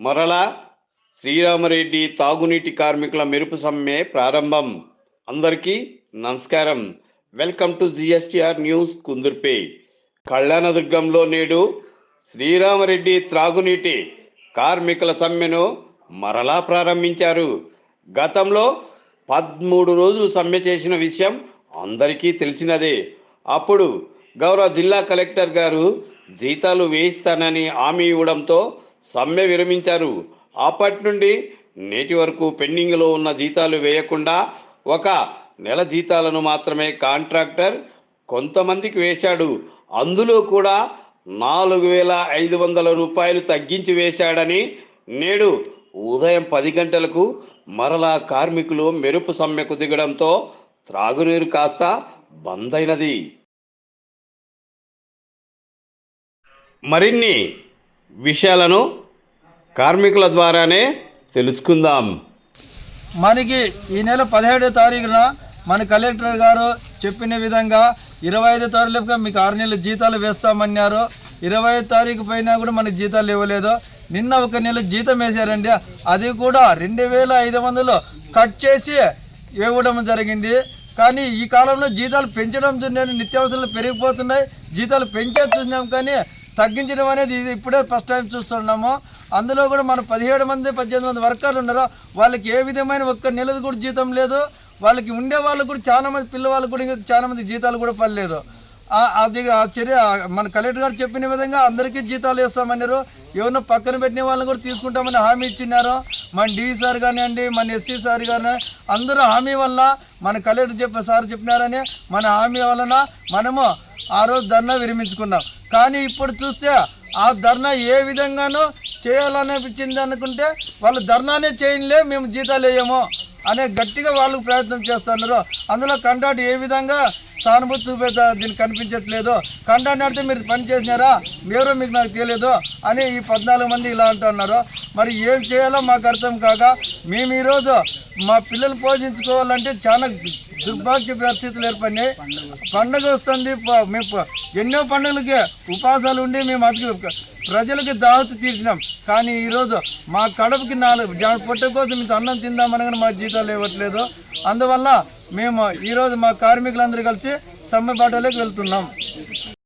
మరలా శ్రీరామరెడ్డి తాగునీటి కార్మికుల మెరుపు సమ్మె ప్రారంభం. అందరికీ నమస్కారం. Welcome to GSTR news Kundurpe. కళ్యాణదుర్గంలో నేడు శ్రీరామరెడ్డి త్రాగునీటి కార్మికుల సమ్మెను మరలా ప్రారంభించారు. గతంలో పదమూడు రోజులు సమ్మె చేసిన విషయం అందరికీ తెలిసినదే. అప్పుడు గౌరవ జిల్లా కలెక్టర్ గారు జీతాలు వేయిస్తానని హామీ ఇవ్వడంతో సమ్మె విరమించారు. అప్పటి నుండి నేటి వరకు పెండింగ్లో ఉన్న జీతాలు వేయకుండా ఒక నెల జీతాలను మాత్రమే కాంట్రాక్టర్ కొంతమందికి వేశాడు. అందులో కూడా నాలుగు వేల ఐదు వందల రూపాయలు తగ్గించి వేశాడని నేడు ఉదయం పది గంటలకు మరలా కార్మికులు మెరుపు సమ్మెకు దిగడంతో త్రాగునీరు కాస్త బంద్ అయినది మరిన్ని విషయాలను కార్మికుల ద్వారానే తెలుసుకుందాం. మనకి ఈ నెల పదిహేడో తారీఖున మన కలెక్టర్ గారు చెప్పిన విధంగా ఇరవై ఐదో తారీఖుగా మీకు ఆరు నెలల జీతాలు వేస్తామన్నారు. ఇరవై ఐదు తారీఖు పైన కూడా మనకి జీతాలు ఇవ్వలేదు నిన్న ఒక నెల జీతం వేశారండి. అది కూడా రెండు వేల ఐదు వందలు కట్ చేసి ఇవ్వడం జరిగింది. కానీ ఈ కాలంలో జీతాలు పెంచడం చూడండి నిత్యావసరాలు పెరిగిపోతున్నాయి. జీతాలు పెంచే చూసినాం కానీ తగ్గించడం అనేది ఇది ఇప్పుడే ఫస్ట్ టైం చూస్తున్నాము. అందులో కూడా మన పదిహేడు మంది పద్దెనిమిది మంది వర్కర్లు ఉన్నారు వాళ్ళకి ఏ విధమైన ఒక్క నెలది కూడా జీతం లేదు. వాళ్ళకి ఉండే వాళ్ళకు కూడా చాలామంది పిల్లవాళ్ళు పిల్లవాళ్ళకు కూడా ఇంకా చాలామంది జీతాలు కూడా పడలేదు. అది ఆ చర్య మన కలెక్టర్ గారు చెప్పిన విధంగా అందరికీ జీతాలు వేస్తామన్నారు. ఎవరినో పక్కన పెట్టిన వాళ్ళని కూడా తీసుకుంటామని హామీ ఇచ్చినారు. మన డీఈ సార్ కానివ్వండి మన ఎస్సీ సార్ కానీ అందరూ హామీ వల్ల మన కలెక్టర్ చెప్ప సార్ చెప్పినారని మన హామీ వలన మనము ఆ రోజు ధర్నా విరమించుకున్నాం. కానీ ఇప్పుడు చూస్తే ఆ ధర్నా ఏ విధంగానూ చేయాలనిపించింది అనుకుంటే వాళ్ళు ధర్నానే చేయలే మేము జీతాలు వేయము అనే గట్టిగా వాళ్ళు ప్రయత్నం చేస్తున్నారు. అందులో కంటాటి ఏ విధంగా సానుభూతి చూపేదా దీనికి కనిపించట్లేదు. కంటాటి నడితే మీరు పని చేసినారా? మీరు మీకు నాకు తెలియదు అని ఈ పద్నాలుగు మంది ఇలా అంటున్నారు మరి ఏం చేయాలో మాకు అర్థం కాక మేము ఈరోజు మా పిల్లలు పోషించుకోవాలంటే చాలా దుర్భాగ్య పరిస్థితులు ఏర్పడినాయి. పండగ వస్తుంది. మేము ఎన్నో పండుగలకి ఉపాసాలు ఉండి మేము అతికి ప్రజలకి దావతి తీర్చినాం. కానీ ఈరోజు మా కడుపుకి నాలుగు పొట్ట కోసం ఇంత అన్నం తిందామనగానే కానీ మా జీతాలు ఇవ్వట్లేదు అందువల్ల మేము ఈరోజు మా కార్మికులందరూ కలిసి సమ్మె బాటలోకి వెళ్తున్నాం.